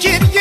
çekirge